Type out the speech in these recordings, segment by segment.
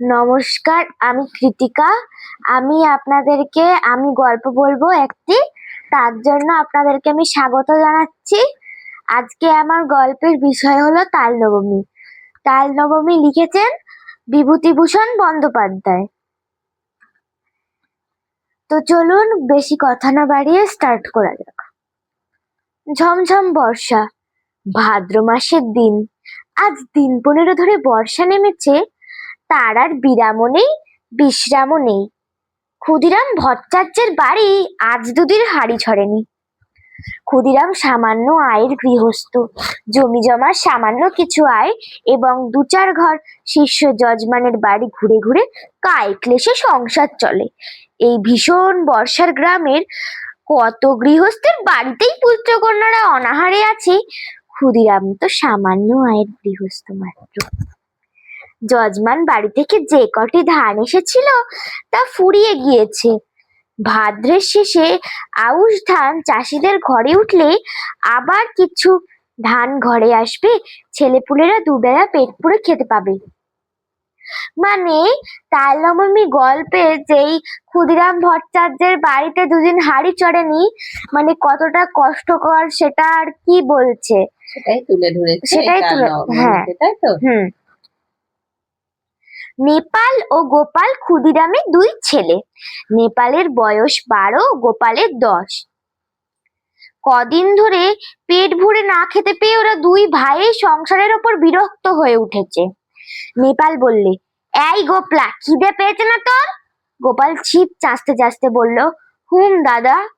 নমস্কার, আমি কৃতিকা। আমি আপনাদেরকে, আমি গল্প বলব একটি। তার জন্য আপনাদেরকে আমি স্বাগত জানাচ্ছি। আজকে আমার গল্পের বিষয় হলো তাল নবমী তাল নবমী লিখেছেন বিভূতিভূষণ বন্দ্যোপাধ্যায়। তো চলুন, বেশি কথা না বাড়িয়ে স্টার্ট করা যাক। ঝমঝম বর্ষা, ভাদ্র মাসের দিন। আজ দিন পনেরো ধরে বর্ষা নেমেছে। তার আর বিরামও নেই, বিশ্রামও নেই। ক্ষুদিরাম ভট্টাচার্যের বাড়ি আজ দুদিন হাড়ি ছড়েনি ক্ষুদিরাম সামান্য আয়ের গৃহস্থ, জমি জমার সামান্য কিছু আয় এবং দু চার ঘর শিষ্য যজমানের বাড়ি ঘুরে ঘুরে কায় ক্লেশে সংসার চলে। এই ভীষণ বর্ষার গ্রামের কত গৃহস্থের বাড়িতেই পুত্রকন্যারা অনাহারে আছে, ক্ষুদিরাম তো সামান্য আয়ের গৃহস্থ মাত্র। যজমান বাড়ি থেকে যে কটি ধান এসেছিল তা ফুরিয়ে গিয়েছে। ভাদ্রের শেষে আউশ ধান চাষিদের ঘরে উঠলে আবার কিছু ধান ঘরে আসবে ছেলেপুলেরা দুবেলা পেট পুড়ে খেতে পাবে। মানে তাল নবমী গল্পে যেই ক্ষুদিরাম ভট্টাচার্যের বাড়িতে দুদিন হাড়ি চড়েনি মানে কতটা কষ্টকর সেটা আর কি বলছে? সেটাই তুলে ধরেছে সেটাই তুলে- হ্যাঁ। তাই তো? হুম। নেপাল ও গোপাল ক্ষুদিরামের দুই ছেলে। নেপালের বয়স বারো, গোপালের দশ। কদিন ধরে পেট ভরে না খেতে পেয়ে ওরা দুই ভাই সংসারের ওপর বিরক্ত হয়ে উঠেছে। নেপাল বললে, এই গোপলা, খিদে পেয়েছে না তোর? গোপাল ছিপ চাচতে চাচতে বলল, হুম, দাদা।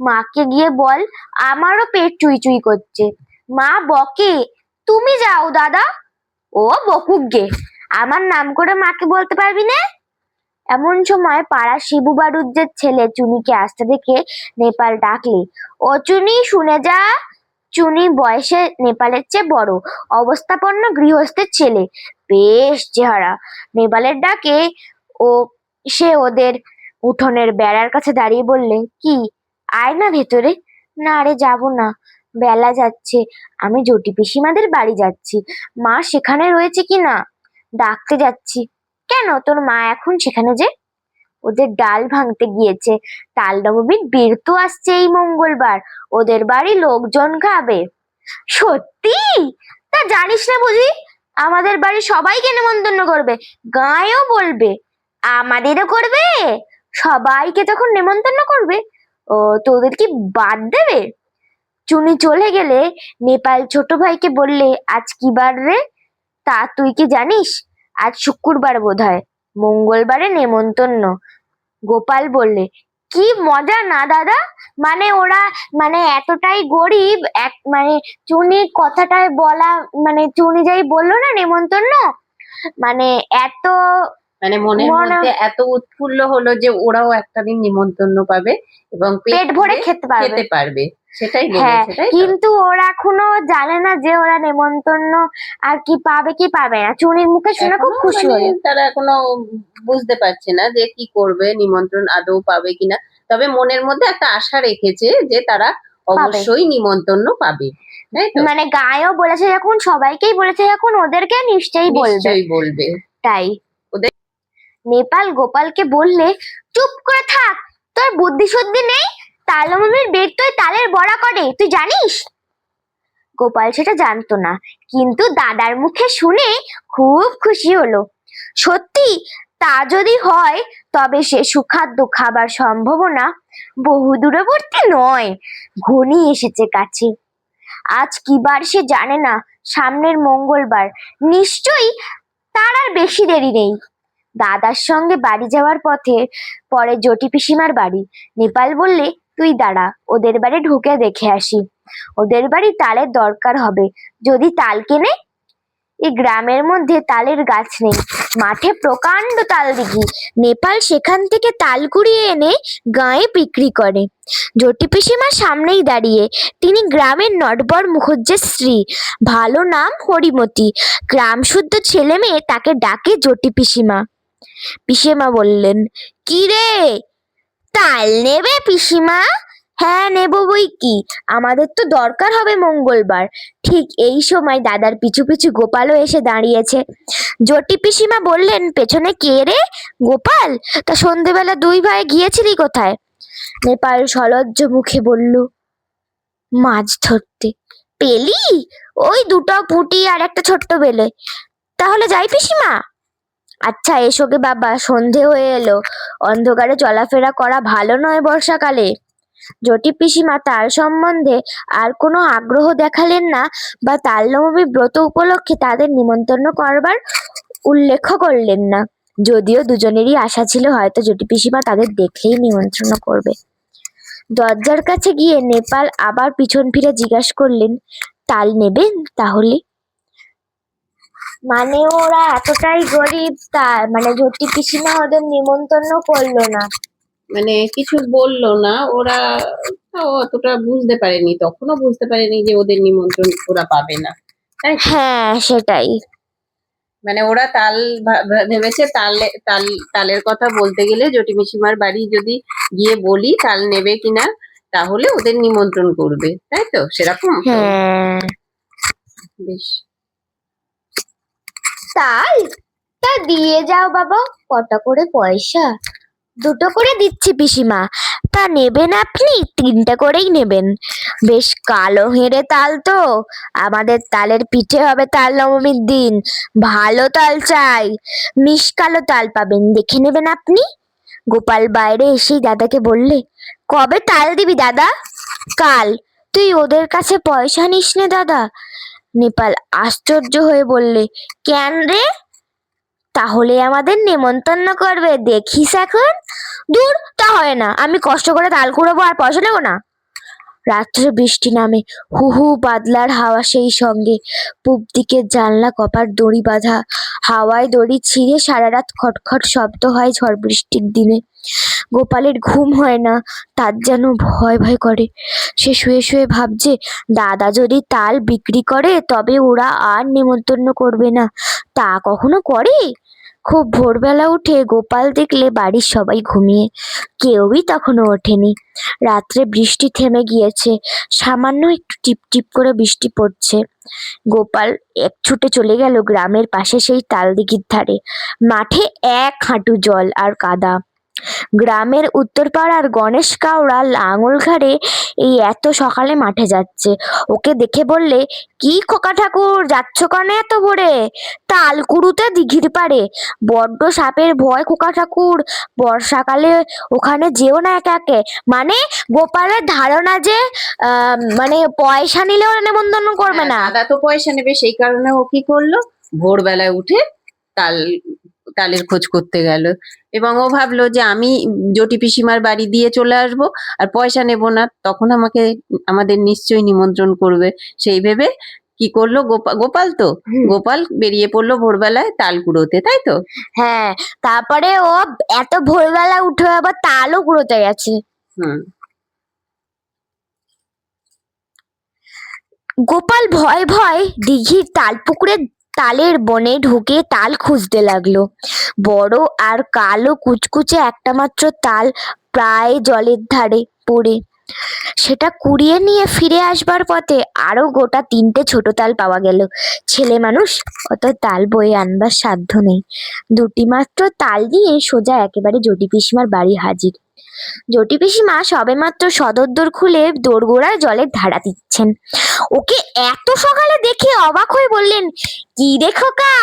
মাকে গিয়ে বল, আমারও পেট চুই চুই করছে। মা বকে, তুমি যাও, দাদা। ও বকুক গে। আমার নাম করে মাকে বলতে পারবি না? এমন সময় পাড়া শিবু বারুজ্যের ছেলে চুনিকে আসতে দেখে নেপাল ডাকলে, ও চুনি, শুনে যা। চুনি বয়সে নেপালের চেয়ে বড়, অবস্থাপন্ন গৃহস্থের ছেলে। বেশ চেহারা। নেপালের ডাকে ও সে ওদের উঠোনের বেড়ার কাছে দাঁড়িয়ে বললে, কি? আয় না ভেতরে। না রে, যাব না। বেলা যাচ্ছে। আমি জটি পিসিমাদের বাড়ি যাচ্ছি। মা সেখানে রয়েছে কি না? ডাকতে যাচ্ছি। কেন? তোর মা এখন সেখানে যে? ওদের ডাল ভাঙতে গিয়েছে। তাল নবমীর বীর তো আসছে এই মঙ্গলবার। ওদের বাড়ি লোকজন খাবে। সত্যি? তা জানিস না বুঝি? আমাদের বাড়ি সবাইকে নেমন্তন্ন করবে? গায়েও বলবে। আমাদেরও করবে? সবাইকে তখন নেমন্তন্ন করবে? ও তোদের কি বাদ দেবে? চুনি চলে গেলে নেপাল ছোট ভাইকে বললে, আজ কি বার রে? তা তুই কি জানিস? আজ শুক্রবার বোধ হয় মঙ্গলবারে নেমন্তন্ন। গোপাল বললে কি মজা না দাদা? মানে ওরা মানে এতটাই গরিব এক মানে চুনি কথাটায় বলা মানে চুনি যাই বলল না নেমন্তন্ন? মানে এত মানে মনের মনে- মধ্যে এত উৎফুল্ল হলো যে ওরাও একটা দিন নিমন্ত্রণ পাবে এবং পেট ভরে খেতে পারবে। সেটাই হ্যাঁ? কিন্তু ওরা এখনও জানে না যে ওরা নেমন্তন্ন আর কি পাবে কি পাবে না। চুনির মুখে শুনে খুব খুশি মানে হলো তারা এখনও বুঝতে পারছে না যে কি করবে নিমন্ত্রণ আদৌ পাবে কিনা তবে মনের মধ্যে একটা আশা রেখেছে যে তারা অবশ্যই নিমন্ত্রণ পাবে। মানে গায়েও বলেছে যখন সবাইকেই বলেছে যখন ওদেরকে নিশ্চয়ই বলবে। বলবে। তাই। ওদের- নেপাল গোপালকে বললে চুপ করে থাক তোর বুদ্ধি শুদ্ধি নেই তালমমির বেগ তুই তালের বড়া করে তুই জানিস? গোপাল সেটা জানতো না, কিন্তু দাদার মুখে শুনে খুব খুশি হলো। সত্যি, তা যদি হয়, তবে সে সুখাদ্য খাবার সম্ভাবনা বহু দূরবর্তী নয় ঘনি এসেছে কাছে। আজ কি বার সে জানে না, সামনের মঙ্গলবার, নিশ্চয়ই তার আর বেশি দেরি নেই। দাদার সঙ্গে বাড়ি যাওয়ার পথে পরে জটি পিসিমার বাড়ি। নেপাল বললে তুই দাঁড়া, ওদের বাড়ি ঢুকে দেখে আসি। ওদের বাড়ি তালের দরকার হবে। যদি তাল কেনে? এই গ্রামের মধ্যে তালের গাছ নেই। মাঠে প্রকাণ্ড তাল দিঘি। নেপাল সেখান থেকে তাল কুড়িয়ে এনে গায়ে বিক্রি করে। জটি পিসিমার সামনেই দাঁড়িয়ে তিনি গ্রামের নটবর মুখুজ্জের স্ত্রী। ভালো নাম হরিমতি। গ্রাম শুদ্ধ ছেলে মেয়ে তাকে ডাকে জটি পিসিমা। পিসিমা বললেন, কি রে? তাল নেবে পিসিমা? হ্যাঁ নেব বই কি? আমাদের তো দরকার হবে মঙ্গলবার। ঠিক এই সময় দাদার পিছু পিছু গোপালও এসে দাঁড়িয়েছে। জটি পিসিমা বললেন, পেছনে কে রে? গোপাল? তা সন্ধেবেলা দুই ভাই গিয়েছিলি কোথায়? নেপাল সলজ্জ মুখে বলল, মাছ ধরতে। পেলি? ওই দুটো পুঁটি আর একটা ছোট্ট বেলে। তাহলে যাই পিসিমা। আচ্ছা এসো গে বাবা, সন্ধে হয়ে এলো। অন্ধকারে চলাফেরা করা ভালো নয় বর্ষাকালে। জটি পিসিমা তার সম্বন্ধে আর কোনো আগ্রহ দেখালেন না বা তাল্লমবী ব্রত উপলক্ষে তাদের নিমন্ত্রণ করবার উল্লেখ করলেন না। যদিও দুজনেরই আশা ছিল হয়তো জটি পিসিমা তাদের দেখলেই নিমন্ত্রণ করবে। দরজার কাছে গিয়ে নেপাল আবার পিছন ফিরে জিজ্ঞাসা করলেন, তাল নেবেন তাহলে? মানে ওরা এতটাই গরিব তা মানে জটি পিসিমা ওদের নিমন্ত্রণ করল না। মানে কিছু বলল না ওরা অতটা বুঝতে পারেনি তখনও বুঝতে পারেনি যে ওদের নিমন্ত্রণ ওরা পাবে না। তাই হ্যাঁ সেটাই। মানে ওরা তাল ভেবেছে তালে তাল তালের কথা বলতে গেলে জটি পিসিমার বাড়ি যদি গিয়ে বলি তাল নেবে কিনা তাহলে ওদের নিমন্ত্রণ করবে। তাই তো? সেরকম হ্যাঁ। বেশ। তাই তা দিয়ে যাও বাবা, কটা করে পয়সা? দুটো করে দিচ্ছি পিসিমা। তা নেবেন আপনি? তিনটা করেই নেবেন। বেশ কালো হেঁড়ে তাল তো। আমাদের তালের পিঠে হবে তাল নবমীর দিন। ভালো তাল চাই। মিষ্কালো তাল পাবেন, দেখে নেবেন আপনি। গোপাল বাইরে এসেই দাদাকে বললে, কবে তাল দিবি দাদা? কাল। তুই ওদের কাছে পয়সা নিস নে দাদা। নেপাল আশ্চর্য হয়ে বললে, কেন রে? তাহলে আমাদের নেমন্তন্ন করবে, দেখিস এখন? দূর, তা হয় না, আমি কষ্ট করে তাল কুড়াবো আর পয়সা নেব না। রাত্রে বৃষ্টি নামে। হু হু বাদলার হাওয়া সেই সঙ্গে। পূব দিকের জানলা কপার দড়ি বাঁধা। হাওয়ায় দড়ি ছিঁড়ে সারা রাত খটখট শব্দ হয় ঝড় বৃষ্টির দিনে। গোপালের ঘুম হয় না, তার যেন ভয় ভয় করে। সে শুয়ে শুয়ে ভাবছে, দাদা যদি তাল বিক্রি করে, তবে ওরা আর নেমন্তন্ন করবে না। তা কখনো করে? খুব ভোরবেলা উঠে গোপাল দেখলে বাড়ির সবাই ঘুমিয়ে। কেউই তখনও ওঠেনি। রাত্রে বৃষ্টি থেমে গিয়েছে। সামান্য একটু টিপ টিপ করে বৃষ্টি পড়ছে। গোপাল এক ছুটে চলে গেল গ্রামের পাশে সেই তালদিঘির ধারে। মাঠে এক হাঁটু জল আর কাদা। গ্রামের উত্তরপাড়ার গণেশ কাউড়া লাঙল ঘাড়ে এই এত সকালে মাঠে যাচ্ছে। ওকে দেখে বললে কি খোকা ঠাকুর যাচ্ছ কানে এত ভোরে? তাল কুড়ুতে দিঘির পাড়ে। বড্ড সাপের ভয় খোকা ঠাকুর। বর্ষাকালে ওখানে যেও না একে একে। মানে গোপালের ধারণা যে মানে পয়সা নিলে ওরা নেমন্তন্ন করবে না। হ্যাঁ, দাদা তো পয়সা নেবে সেই কারণে ও কি করল? ভোরবেলায় উঠে তাল তালের খোঁজ করতে গেল। এবং ও ভাবলো যে আমি জটি পিসিমার বাড়ি দিয়ে চলে আসব আর পয়সা নেব না তখন আমাকে আমাদের নিশ্চয়ই নিমন্ত্রণ করবে। সেই ভেবে কি করল গোপাল গোপাল তো গোপাল বেরিয়ে পড়ল ভোরবেলায় তাল কুড়োতে তাই তো? হ্যাঁ তারপরে ও এত ভোরবেলা উঠে আবার তালও কুড়োতে গেছে। হুম। গোপাল ভয় ভয় দিঘির তাল পুকুরে তালের বনে ঢুকে তাল খুঁজতে লাগল। বড় আর কালো কুচকুচে একটা মাত্র তাল প্রায় জলের ধারে পড়ে। সেটা কুড়িয়ে নিয়ে ফিরে আসবার পথে আরও গোটা তিনটে ছোট তাল পাওয়া গেল। ছেলে মানুষ, অত তাল বয়ে আনবার সাধ্য নেই। দুটি মাত্র তাল নিয়ে সোজা একেবারে জটি পিসিমার বাড়ি হাজির। জটি পিসিমা সবেমাত্র সদর দোর খুলে দোরগোড়ায় জলের ধারা দিচ্ছেন। ওকে এত সকালে দেখে অবাক হয়ে বললেন, কি দেখো কা?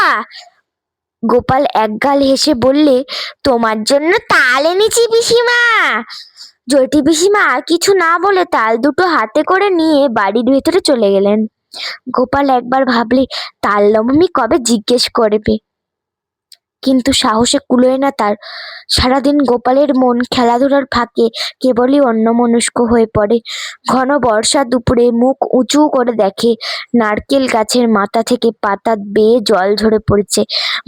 গোপাল একগাল হেসে বললে, তোমার জন্য তাল এনেছি পিসিমা। জটি পিসিমা কিছু না বলে তাল দুটো হাতে করে নিয়ে বাড়ির ভেতরে চলে গেলেন। গোপাল একবার ভাবলে, তাল নবমী কবে জিজ্ঞেস করবে? কিন্তু সাহসে কুলোয় না তার। সারাদিন গোপালের মন খেলাধুলার ফাঁকে কেবলই অন্যমনস্ক হয়ে পড়ে। ঘন বর্ষা দুপুরে মুখ উঁচু করে দেখে, নারকেল গাছের মাথা থেকে পাতা বেয়ে জল ঝরে পড়ছে।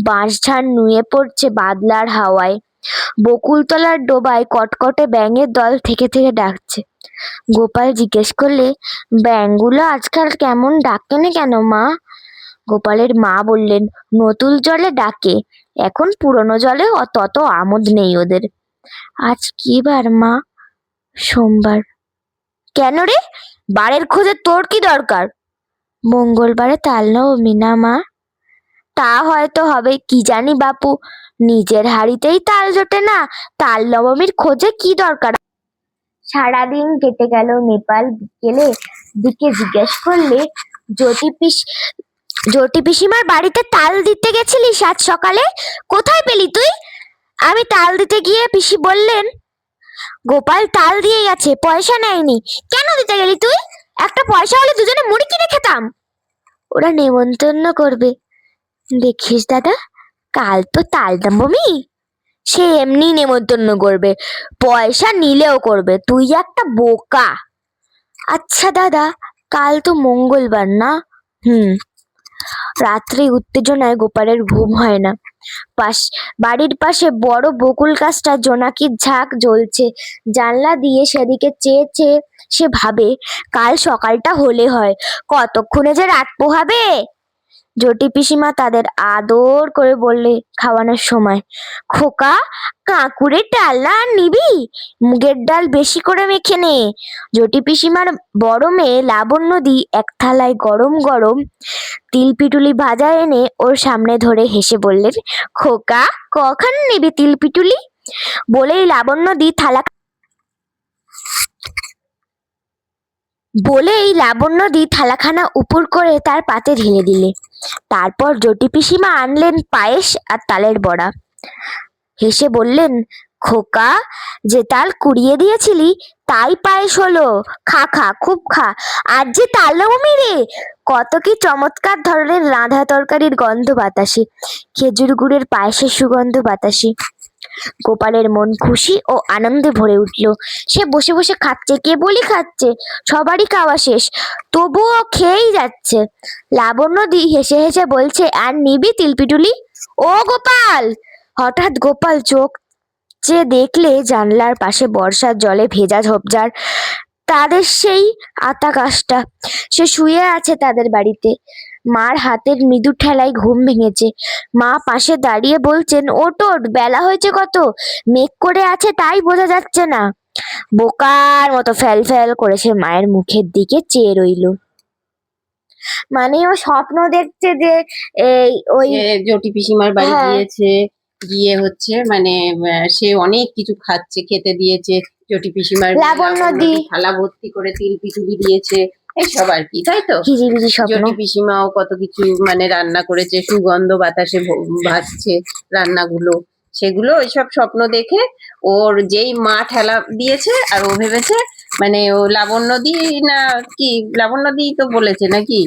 বাঁশঝাড় নুয়ে পড়ছে বাদলার হাওয়ায়। বকুলতলার ডোবায় কটকটে ব্যাঙের দল থেকে থেকে ডাকছে। গোপাল জিজ্ঞেস করলে, ব্যাঙগুলো আজকাল কেমন ডাকে না কেন মা? গোপালের মা বললেন, নতুন জলে ডাকে। এখন পুরনো জলে অত আমোদ নেই ওদের। আজ কি বার, মা? সোমবার। কেন রে? বারের খোঁজে তোর কি দরকার? মঙ্গলবারে তাল নবমী না মা। তা হয়তো হবে, কি জানি বাপু। নিজের হাড়িতেই তাল জোটে না, তাল নবমীর খোঁজে কি দরকার? সারাদিন কেটে গেল নেপাল বিকেলে। দিকে জিজ্ঞেস করলে জ্যোতি জ্যোতি পিসিমার বাড়িতে তাল দিতে গেছিলি সাত সকালে? কোথায় পেলি তুই? আমি তাল দিতে গিয়ে পিসি বললেন, গোপাল তাল দিয়ে গেছে পয়সা নেয়নি। কেন দিতে গেলি তুই? একটা পয়সা হলে দুজনে মুড়ি কিনে খেতাম। ওরা নেমন্তন্ন করবে। দেখিস দাদা, কাল তো তাল দাম বমি সে এমনি নেমন্তন্ন করবে, পয়সা নিলেও করবে, তুই একটা বোকা। আচ্ছা দাদা, কাল তো মঙ্গলবার না? হুম। রাত্রে উত্তেজনায় গোপালের ঘুম হয় না। পাশ, বাড়ির পাশে বড় বকুল গাছটা জোনাকির ঝাঁক জ্বলছে। জানলা দিয়ে সেদিকে চেয়ে চেয়ে সে ভাবে, কাল সকালটা হলে হয়, কতক্ষণে যে রাত পোহাবে? জটি পিসিমা তাদের আদর করে বললে খাওয়ানোর সময়, খোকা ডালনা আর নিবি? মুগের ডাল বেশি করে মেখে নে। জটি পিসিমার বড় মেয়ে লাবণ্যদি এক থালায় গরম গরম তিল পিটুলি ভাজা এনে ওর সামনে ধরে হেসে বললেন, খোকা, কখন নিবি তিল পিটুলি? বলেই লাবণ্যদি থালা বলেই লাবণ্যদি থালাখানা উপর করে তার পাতে ঢেলে দিলে। তারপর জটি পিসিমা আনলেন পায়েস আর তালের বড়া। হেসে বললেন, খোকা, যে তাল কুড়িয়ে দিয়েছিলি, তাই পায়েস হলো। খা খা, খুব খা। আর যে তাল নবমী রে? কত কি চমৎকার ধরনের রাঁধা তরকারির গন্ধ বাতাসে। খেজুর গুড়ের পায়েসের সুগন্ধ বাতাসে। গোপালের মন খুশি ও আনন্দে ভরে উঠল। সে বসে বসে খাচ্ছে কেবলই খাচ্ছে? সবারই খাওয়া শেষ, তবুও খেয়েই যাচ্ছে। লাবণ্যদি হেসে হেসে বলছে, আর নিবি তিলপিটুলি? ও গোপাল! হঠাৎ গোপাল চোখ যে দেখলে জানলার পাশে বর্ষার জলে ভেজা ঝোপঝাড়, তাদের সেই আতা গাছটা সে শুয়ে আছে তাদের বাড়িতে। মার হাতের মৃদু ঠেলায় ঘুম ভেঙেছে। মা পাশে দাঁড়িয়ে বলছেন ওট ওট বেলা হয়েছে কত? মেঘ করে আছে তাই বোঝা যাচ্ছে না। বোকার মতো ফ্যাল ফ্যাল করে সে মায়ের মুখের দিকে চেয়ে রইল। মানে ও স্বপ্ন দেখছে যে এই ওই জটি পিসিমার বাড়ি হ্যাঁ। গিয়েছে গিয়ে হচ্ছে মানে সে অনেক কিছু খাচ্ছে খেতে দিয়েছে। জটি পিসিমার লাবণ্য। দি থালা ভর্তি করে তিল পিঠুলি দিয়েছে। এইসব আর কি তাই তো? ঝিঝিবিঝি স্বপ্ন। পিসিমাও কত কিছু মানে রান্না করেছে সুগন্ধ বাতাসে ভাসছে রান্নাগুলো সেগুলো ওইসব স্বপ্ন দেখে ওর যেই মা ঠেলা দিয়েছে আর ও ভেবেছে মানে ও লাবণ্যদি না কি লাবণ্যদি তো বলেছে নাকি।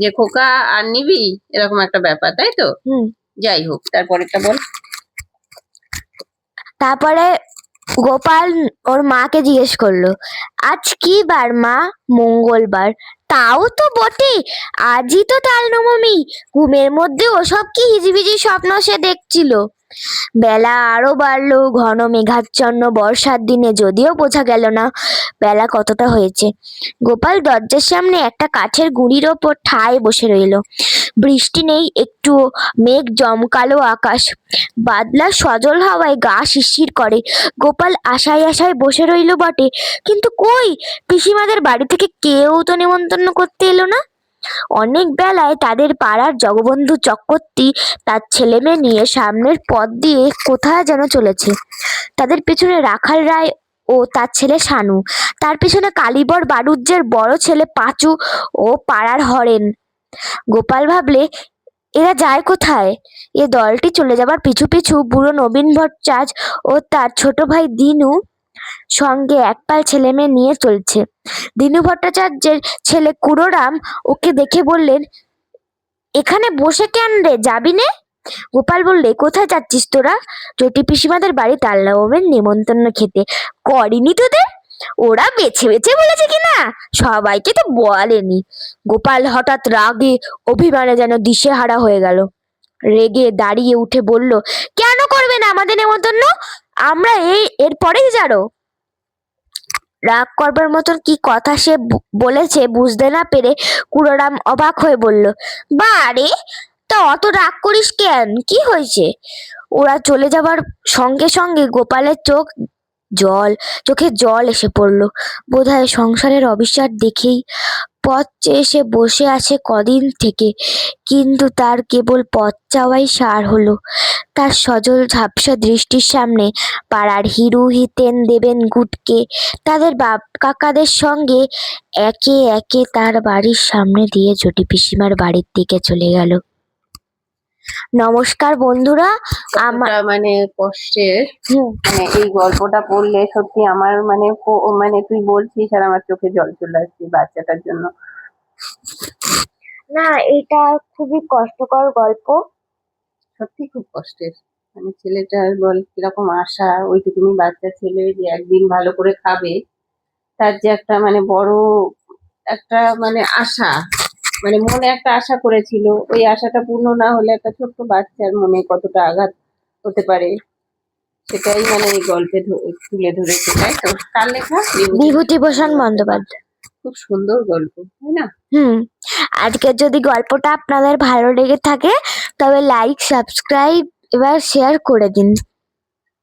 যে খোকা আর নিবি এরকম একটা ব্যাপার তাই তো? হুম। যাই হোক তারপরেরটা বল। তারপরে গোপাল ওর মাকে জিজ্ঞেস করল, আজ কি বার মা? মঙ্গলবার। তাও তো বটে। আজই তো তাল নবমী। ঘুমের মধ্যে ওসব কি হিজিবিজি স্বপ্ন সে দেখছিল? বেলা আরও বাড়ল, ঘন মেঘাচ্ছন্ন বর্ষার দিনে যদিও বোঝা গেল না বেলা কতটা হয়েছে। গোপাল দরজার সামনে একটা কাঠের গুঁড়ির ওপর ঠায় বসে রইল। বৃষ্টি নেই, একটু মেঘ জমকালো আকাশ। বাদলা সজল হাওয়ায় গা শিরশির করে। গোপাল আশায় আশায় বসে রইল বটে, কিন্তু কই? পিসিমাদের বাড়ি থেকে কেউ তো নেমন্তন্ন করতে এলো না? অনেক বেলায় তাদের পাড়ার জগবন্ধু চক্রবর্তী তার ছেলে মেয়ে নিয়ে সামনের পথ দিয়ে কোথায় যেন চলেছে। তাদের পেছনে রাখাল রায় ও তার ছেলে শানু। তার পিছনে কালীবর বাড়ুজ্যের বড় ছেলে পাঁচু ও পাড়ার হরেন। গোপাল ভাবলে, এরা যায় কোথায়? এ দলটি চলে যাবার পিছু পিছু বুড়ো নবীন ভট্টাচার্য ও তার ছোট ভাই দিনু সঙ্গে একপাল ছেলে মেয়ে নিয়ে চলছে। দিনু ভট্টাচার্যের ছেলে কুড়োরাম ওকে দেখে বললেন, এখানে বসে কেন রে? যাবি নে? গোপাল বললে, কোথায় যাচ্ছিস তোরা? জটি পিসিমাদের বাড়ি তাল্লাবের নেমন্তন্ন খেতে। করিনি তোদের? ওরা বেছে বেছে বলেছে কিনা সবাইকে তো বলেনি। গোপাল হঠাৎ রাগে, অভিমানে যেন দিশেহারা হয়ে গেল। রেগে দাঁড়িয়ে উঠে বলল, কেন করবে না আমাদের নেমন্তন্ন? আমরা এই এর পরেই যারো। রাগ করবার মতন কি কথা সে বলেছে বুঝতে না পেরে কুড়োরাম অবাক হয়ে বলল বারে তা অত রাগ করিস কেন? কি হয়েছে? ওরা চলে যাবার সঙ্গে সঙ্গে গোপালের চোখ জল, চোখে জল এসে পড়ল। বোধহয় সংসারের অবিশ্বাস দেখেই পথ চেয়ে সে বসে আছে কদিন থেকে। কিন্তু তার কেবল পথ চাওয়াই সার হলো। তার সজল ঝাপসা দৃষ্টির সামনে পাড়ার হিরু হিতেন দেবেন গুটকে। তাদের বাপ কাকাদের সঙ্গে একে একে তার বাড়ির সামনে দিয়ে জটি পিসিমার বাড়ির দিকে চলে গেল। নমস্কার বন্ধুরা আমার মানে কষ্টের। মানে এই গল্পটা পড়লে সত্যি আমার মানে মানে তুই বলছিস আর আমার চোখে জল চলে আসছে বাচ্চাটার জন্য। না এটা খুবই কষ্টকর গল্প। সত্যি খুব কষ্টের। মানে ছেলেটার বল কীরকম আশা ওইটুকুনি বাচ্চা ছেলে যে একদিন ভালো করে খাবে তার যে একটা মানে বড় একটা মানে আশা। মানে মনে একটা আশা করেছিল ওই আশাটা পূর্ণ না হলে একটা ছোট্ট বাচ্চার মনে কতটা আঘাত হতে পারে সেটাই মানে এই গল্পে তুলে ধরেছে তাই তো? কার লেখা বিভূতিভূষণ বন্দ্যোপাধ্যায়। খুব সুন্দর গল্প তাই না? হুম আজকের যদি গল্পটা আপনাদের ভালো লেগে থাকে তবে লাইক সাবস্ক্রাইব এবার শেয়ার করে দিন।